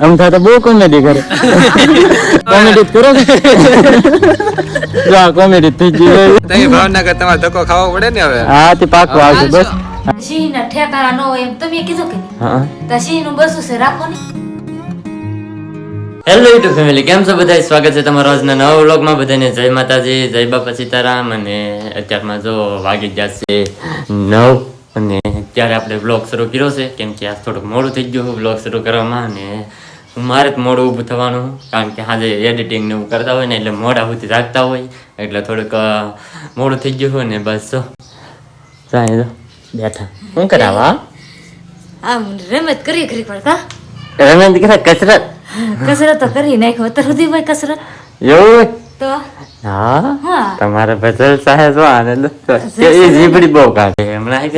આમ થાય તો બહુ કોમેડી કરે. કોમેડી કરો જો કોમેડી થઈ ગઈ તઈ ભાવનગર તમારે ધક્કો ખાવો પડે ને હવે? હા તે પાકો આવશે બસ. સિંહ ના ઠેકાણા નો એમ તમે કીધું કે. હા. તો સિંહનું બસું છે રાખો ને. હેલો યુટ્યુબ ફેમિલી કેમ છો બધા સ્વાગત છે તમારા આજના નવા વ્લોગમાં. બધાને જય માતાજી જય બાપા સીતારામ. અને અત્યારમાં જો વાગી ગયા છે નવ અને ત્યારે આપણે વ્લોગ શરૂ કર્યો છે. કેમ કે આજ થોડુંક મોડું થઈ ગયું વ્લોગ શરૂ કરવામાં. અને મારે મોડું ઊભું થવાનું કારણ કે આજે એડિટિંગ ને એવું કરતા હોય ને એટલે મોડા સુધી રાખતા હોય એટલે થોડુંક મોડું થઈ ગયું હોય ને બસ જો. જાય બેઠા. શું કરાવા? આમ રમત કરી કરી પડતા રમેશ દીકરા કસરત? કસરત તો કરી નાખ્યો અત્યાર સુધી હોય કસરત. એવું તો? હા? હા. તમારે ભજલ સાહેબ આનંદ એ બહુ કાઢે હમણાં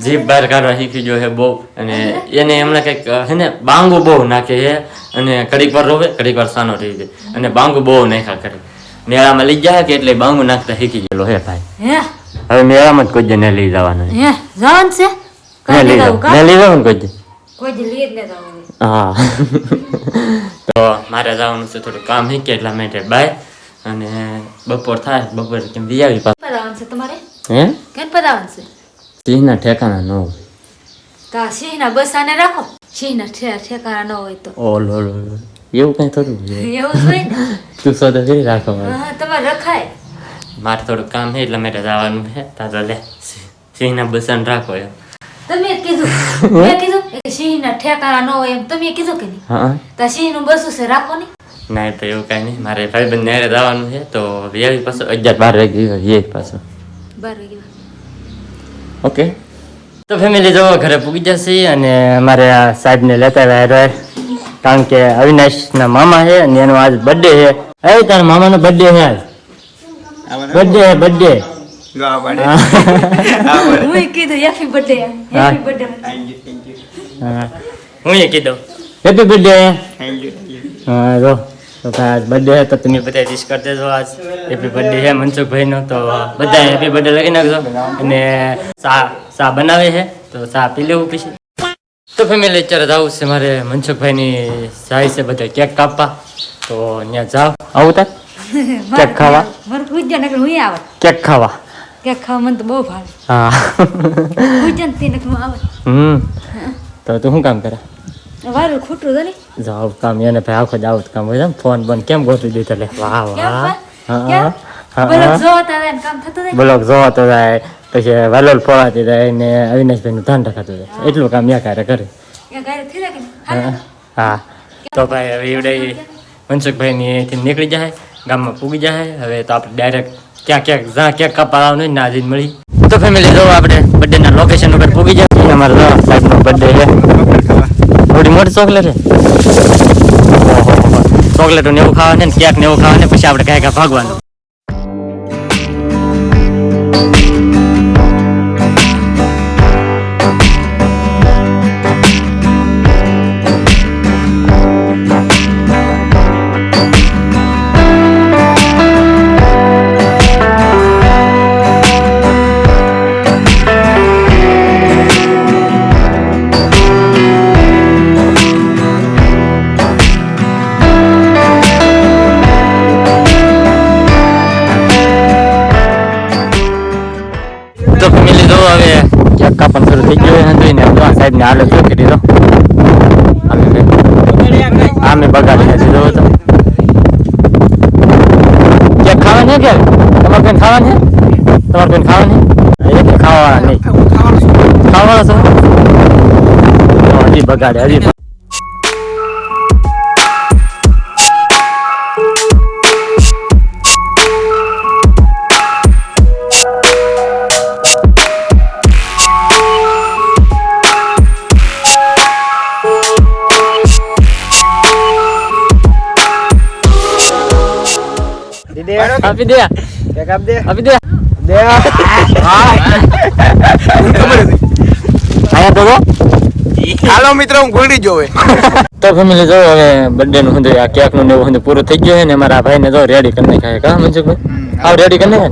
જીભ બહાર કાઢવા શીખી ગયો છે બહુ. અને એને એમને કંઈક હે ને બાંગુ બહુ નાખે છે. અને ઘડીક વાર રોવે ઘડીક વાર સાનો થઈ જાય. અને બાંગુ બહુ નાખ્યા કરે. મેળામાં લઈ જાય કે એટલે બાંગુ નાખતા શીખી ગયેલો હે ભાઈ. હે? હવે મેળામાં જ કોઈ ને લઈ જવાનું છે. લઈ કાંઈ જાઉં કા? મેં લઈ જાઉં ને કોઈ હા. તો મારે જવાનું છે થોડું કામ કે એટલા માટે. બાય. અને બપોર થાય બપોર કેમ વી આવી પાછું? તમારે? હે? કેમ પદાવન છે? સિંહના ઠેકાણા ન હોય. તા સિંહના બસાને રાખો. સિંહના ઠેકાણા ન હોય તો. ઓલો લો લો. એવું કઈ થોડું એવું હોય તું સોદો કરી રાખો મારે. તમારે રખાય. મારે થોડું કામ છે એટલે માટે જવાનું છે. તાજો લે. સિંહના બસાને રાખો એમ. તમે કીધું. મેં કીધું કે સિંહ ઠેકાણા ન હોય એમ. તમે કીધું કે નહીં? હા તો સિંહનું બસું છે રાખો ને ના તો એવું કાંઈ નહીં. મારે ભાઈબંધ નેરે જવાનું છે તો વ્યાવી પાછો. અગિયાર બાર વાગે એ પાછો. બાર વાગ્યા. ઓકે તો ફેમિલી જો ઘરે પૂગી જશે અને અમારે આ સાહેબને લેતા આવ્યા કારણ કે અવિનાશના મામા છે અને એનો આજ બર્થડે છે. એ તારા મામાનો બર્થડે છે આજ. બર્થડે છે બર્થડે હું. કીધું હેપી બર્થડે હા. હા. હું એ કીધું. હેપી બર્થડે હા જો. તો ભાઈ આજ બર્થડે તો તમે બધા વિશ કરી દેજો આજ. હેપી બર્થડે છે મનસુખભાઈનો. તો બધા હેપી બર્થડે લખી નાખજો. અને ચા ચા બનાવે છે. તો ચા પી લેવું પછી. તો ફેમિલી અત્યારે જવું છે. મારે મનસુખભાઈની જાય છે બધા કેક કાપવા. તો ત્યાં જાવ આવું તાર? કેક ખાવા? કેક ખાવા? કેક ખાવા મને તો બહુ ભાવે. હા. હમ. તો તું શું કામ કરે? વારું ખોટું તો નહીં જાવ કામ એને ભાઈ આખો જાવ કામ હોય ને. ફોન બંધ કેમ ગોતી દીધો લે વાહ વાહ. હા, બ્લોક જોવો તો જાય પછી વાલોલ ફોવાતી જાય ને અવિનાશભાઈ નું ધ્યાન રખાતું જાય એટલું કામ યા કાર્ય કરે? હા, હા. તો ભાઈ હવે એવડે મનસુખભાઈ ની અહીંથી નીકળી જાય ગામમાં પૂગી જાય. હવે તો આપણે ડાયરેક્ટ ક્યાં ક્યાંક જ્યાં ક્યાંક કાપવાનું હોય ને ના જઈને મળી. તો ફેમિલી જો આપણે બર્થડે ના લોકેશન ઉપર પૂગી જાય અમારા જો સાહેબ નો બર્થડે છે. થોડી મોટી ચોકલેટ છે. ચોકલેટ ને એવું ખાવાનું ને કેક ને એવું પછી આપણે કાંઈ કાંઈ ભાગવાનું ને હાલત જો દો? આમે બગાડી નથી જો તો. કેક ખાવાની કે તમારે કઈ ખાવાની તમારે કઈ ખાવાની છે ખાવા નહીં. ખાવાના છો હજી બગાડે હજી આપી દે આપી દે દે આયા તો જો. હાલો મિત્રો હું ભૂલી જોવે તો ફેમિલી જો હવે બર્થડે નું આ કેકનું ને એવું પૂરું થઈ ગયું છે ને મારા ભાઈ ને જો રેડી કરી નાખાય કા મનસુખભાઈ આવ રેડી કરી નાખે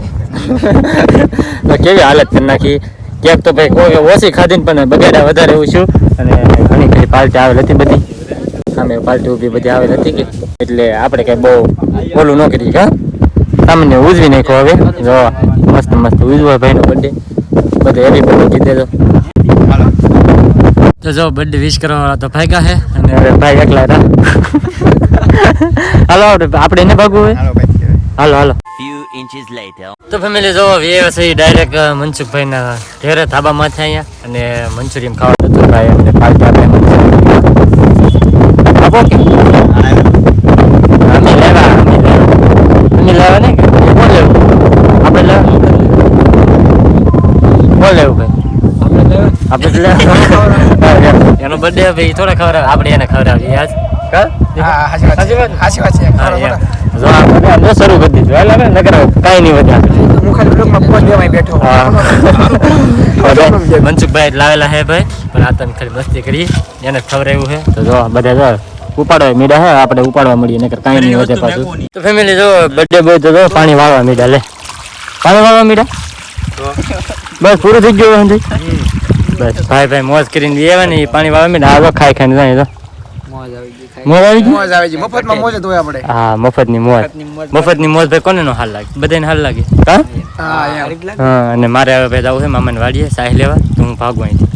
કેવી હાલત કરી નાખી? કેક તો ભાઈ કોઈ ઓછી ખાધી ને પણ બગાડ્યા વધારે એવું છું અને ઘણી ઘણી પાર્ટી આવેલ હતી બધી. સામે પાર્ટી ઊભી બધી આવેલ હતી કે? એટલે આપણે કઈ બહુ ઓલું ન કરીએ હા? સામાન્ય ઉજવી નાખ્યો હવે. જો મસ્ત મસ્ત ઉજવો ભાઈનો બર્થડે બધે હેપી બર્થડે કીધે તો તો જો બર્થડે વિશ કરવા વાળા તો ભાગ્યા છે અને હવે ભાઈ એકલા હતા. હાલો આપણે એને ભાગવું હોય? હાલો હાલો. તો ફેમિલી જો વ્યવસાયી ડાયરેક્ટ મનસુખભાઈના ઘેરે ધાબામાંથી અહીંયા અને મંચુરિયન ખાવા જતો ભાઈ અમને પાર્ટી આપે આપો કે? અમે લેવા અમે લેવા. અમે લેવા નહીં કે કોણ લેવું આપણે લેવા કોણ લેવું ભાઈ આપણે જ લેવા એનો બર્થડે ભાઈ થોડા ખબર આપણે એને ખવડાવીએ આજ? હા, હા. મનસુખભાઈ લાવેલા હે ભાઈ પણ આ તમે ખાલી મસ્તી કરી એને ખવડાવ્યું છે તો જો બધા જો ઉપાડવા મીડા હે આપણે ઉપાડવા મળીએ નકર કાંઈ નહીં વધે પાછું. તો ફેમિલી જો બર્થડે બોય તો જો પાણી વાળવા મીડા લે. પાણી વાળવા મીડા બસ પૂરું થઈ ગયું બસ. ભાઈ ભાઈ મોજ કરીને લેવા ને પાણી વાવે મીડા આ જો ખાઈ ખાઈને જાય તો. મોજ આવી ગઈ મોજ આવે છે મફતમાં મોજ જ હોય આપણે. હા મફતની મોજ. મફતની મોજ. ભાઈ કોને નો હાલ લાગે? બધાને હાલ લાગે? હા? હા અને મારે હવે ભાઈ જવું છે મામાને વાડીએ સાહી લેવા તો હું ભાગું અહીંથી.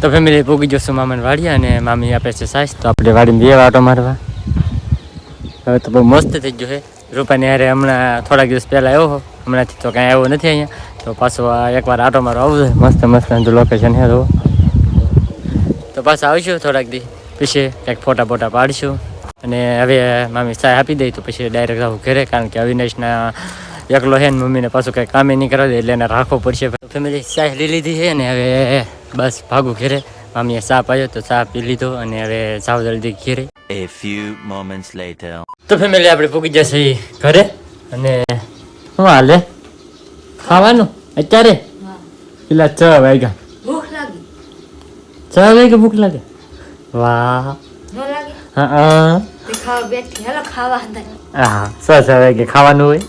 તો ફેમિલી પૂગી જશું મામાને વાડીએ અને મામી આપે છે સાસ તો આપણે વાડીને બે આટો મારવા. હવે તો બહુ મસ્ત થઈ ગયો છે. રૂપાની હારે હમણાં થોડાક દિવસ પહેલાં આવ્યો હો. હમણાંથી તો કાંઈ આવ્યો નથી અહીંયા. તો પાછો આ એકવાર આટો મારો આવું મસ્ત મસ્ત મસ્ત લોકેશન હે તો તો પાછા આવીશું થોડાક દી. પછી કંઈક ફોટા ફોટા પાડીશું. અને હવે મામી ચા આપી દઈ તો પછી ડાયરેક્ટ આવું ઘરે કારણ કે અવિનાશના એકલો હે ને મમ્મીને પાછું કંઈ કામે નહીં કરાવે દે એટલે એને રાખવો પડશે. ફેમિલી ચાય લઈ લીધી છે ને હવે બસ ભાગું ઘરે. મામીએ ચા પાયો તો ચા પી લીધો અને હવે સાવ જલ્દી ઘેરે. A few moments later. તો ફેમિલી આપણે પૂગી જશે ઘરે. અને શું હાલે? ખાવાનું? અત્યારે? પેલા છ વાગ્યા. ભૂખ લાગી. છ વાગે ભૂખ લાગે? વાહ. ન હા હા. તે ખાવા બેઠી. હાલો ખાવા અંદર. હા સો સો વાગે ખાવાનું હોય.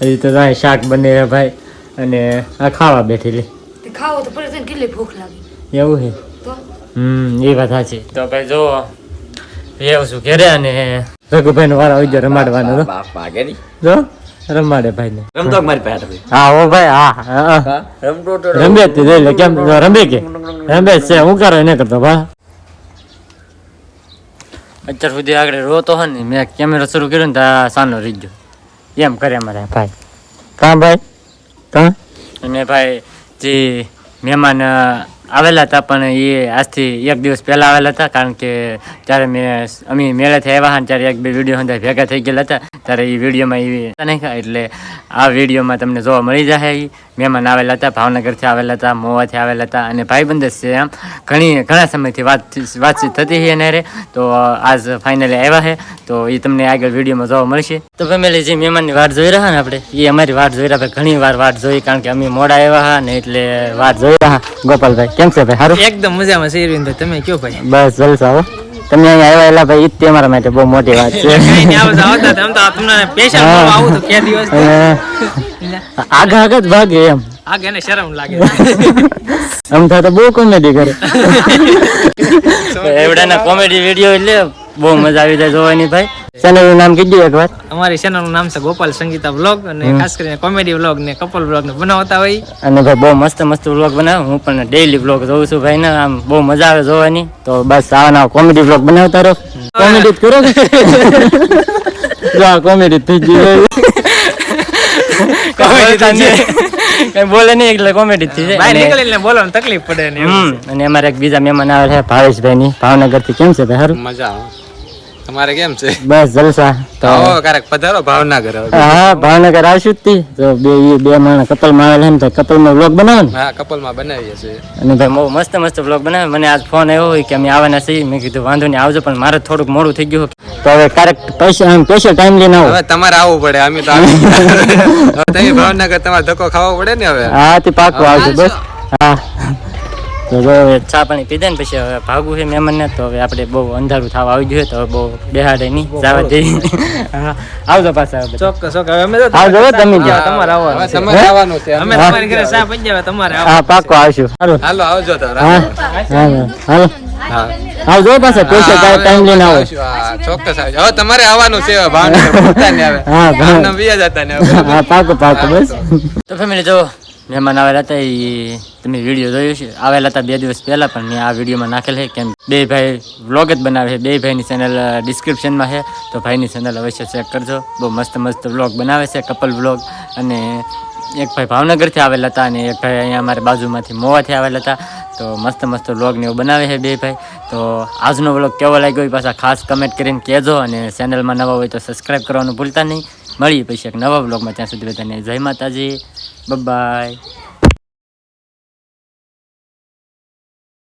હજી તો ત્યાં શાક બને છે ભાઈ. અને આ ખાવા બેઠેલી ખાવો તો પડે કેટલી ભૂખ લાગી? એવું છે? હમ એ વાત સાચી. તો ભાઈ જો એવું છું ઘેરે અને રઘુભાઈ નો વારો આવી ગયો રમાડવાનો તો જો. રમાડે ભાઈ ને રમતો મારી પાસે હા ઓ ભાઈ હા રમતો તો રમે તે એટલે કેમ રમે કે? રમે છે હું કરે એને કરતો ભા. અત્યાર સુધી આગળ રોતો હોય ને મેં કેમેરો શરૂ કર્યો ને ત્યાં સાનો રહી ગયો. એમ કરે અમારે ભાઈ. કાં ભાઈ? કાં? અને ભાઈ જે મહેમાન આવેલા હતા, પણ એ આજથી એક દિવસ પહેલાં આવેલા હતા, કારણ કે ત્યારે મેં અમે મેળેથી આવ્યા હતા ત્યારે એક બે વીડિયો અંદર ભેગા થઈ ગયેલા હતા, ત્યારે એ વિડીયોમાં એ નાખ્યા એટલે આ વિડીયોમાં તમને જોવા મળી જશે એ. મહેમાન આવેલા હતા, ભાવનગરથી આવેલા હતા, મોવાથી આવેલા હતા, અને ભાઈબંધ છે એમ ઘણી, ઘણા સમયથી વાત, વાતચીત થતી છે એને. તો આજ ફાઇનલી આવ્યા છે તો એ તમને આગળ વિડીયોમાં જોવા મળશે. તો ફેમિલી, જે મહેમાનની વાટ જોઈ રહ્યા ને આપણે, એ અમારી વાટ જોઈ રહ્યા ઘણી વાર વાટ જોઈ, કારણ કે અમે મોડા આવ્યા હા ને એટલે વાટ જોઈ રહ્યા, ગોપાલભાઈ. કેમ છે ભાઈ? સારું એકદમ મજામાં છે અરવિંદભાઈ તમે કયો ભાઈ? બસ જલસા હો. તમે અહીંયા આવ્યા એલા ભાઈ તે મારા માટે બહુ મોટી વાત છે. આગા આગળ જ ભાગે એમ. આ એને શરમ લાગે. આમ થાય તો બહુ કોમેડી કરે. એવડાના કોમેડી વીડિયો એટલે બહુ મજા આવી જાય જોવાની ભાઈ. ચેનલ નામ કીધું એક વાર. અમારી ચેનલનું નામ છે ગોપાલ સંગીતા બ્લોગ અને ખાસ કરીને કોમેડી બ્લોગ ને કપલ બ્લોગ ને બનાવતા હોય. અને ભાઈ બહુ મસ્ત મસ્ત વ્લોગ બનાવ. હું પણ ડેઈલી વ્લોગ જોઉં છું ભાઈ ને. આમ બહુ મજા આવે જોવાની. તો બસ આવા નવા કોમેડી વ્લોગ બનાવતા રહો. કોમેડી કરો જો કોમેડી થઈ ગઈ કોમેડી કઈ બોલે નહીં એટલે કોમેડી થઈ બહાર જાય અને- નીકળીને બોલવાનું તકલીફ પડે ને અને અમારે એક બીજા મહેમાન આવે છે ભાવેશભાઈ ની ભાવનગરથી કેમ છે ભાઈ? સારું? મજા આવે. તમારે કેમ છે? બસ જલસા. તો ક્યારેક પધારો ભાવનગર હા ભાવનગર આવશું જ તી. તો બે બે માણસ કપલમાં આવેલા ને તો કપલમાં વ્લોગ બનાવો ને. હા કપલમાં બનાવીએ છીએ. અને ભાઈ બહુ મસ્ત મસ્ત વ્લોગ બનાવે મને આજ ફોન આવ્યો હોય કે અમે આવવાના છીએ. મેં કીધું વાંધો નહીં આવજો પણ મારે થોડુંક મોડું થઈ ગયું. તો હવે ક્યારેક પૈસા આમ સ્પેશિયલ ટાઈમ લઈને આવો. હવે તમારે આવવું પડે અમે તો આવી હવે તમે ભાવનગર તમારે ધક્કો ખાવો પડે ને હવે? હા તે પાકું આવજો. બસ. હા. તો જો હવે ચા પાણી પીધે ને પછી હવે ભાગવું છે મહેમાનને તો હવે આપણે બહુ અંધારું થવા આવી ગયું તો બહુ બેહાડે નહીં જવા જઈ આવજો પાછા ચોક્કસ ચોક્કસ. હવે અમે આવજો તમે તમારે આવવાનું છે. તમારે આવવાનું છે. અમે તમારી ઘરે ચા પી જાય તમારે હા પાકો આવશું. હાલો. હાલો આવજો તો હાલો. આવજો પાછા પૈસા તારે ટાઈમ લઈને આવો. ચોક્કસ આવજો. હવે તમારે આવવાનું છે ભાવનગર હા, ભાવ- આમનામ જતા ને હા પાકો પાકો બસ. તો. ફેમિલી જો મહેમાન આવેલા હતા એ તમે વીડિયો જોયો છે. આવેલા હતા બે દિવસ પહેલાં, પણ મેં આ વિડીયોમાં નાખેલ છે કેમ બે ભાઈ વ્લોગ જ બનાવે છે. બે ભાઈની ચેનલ ડિસ્ક્રિપ્શનમાં છે. તો ભાઈની ચેનલ અવશ્ય ચેક કરજો. બહુ મસ્ત મસ્ત વ્લોગ બનાવે છે કપલ વ્લોગ. અને એક ભાઈ ભાવનગરથી આવેલા હતા અને એક ભાઈ અહીંયા અમારી બાજુમાંથી મોવાથી આવેલા હતા. તો મસ્ત મસ્ત વ્લોગ ને એવું બનાવે છે બે ભાઈ. તો આજનો વ્લોગ કેવો લાગ્યો એ પાછા ખાસ કમેન્ટ કરીને કહેજો અને ચેનલમાં નવા હોય તો સબસ્ક્રાઈબ કરવાનું ભૂલતા નહીં. મળીએ પછી એક નવા વ્લોગમાં. ત્યાં સુધી બધાને જય માતાજી. બાય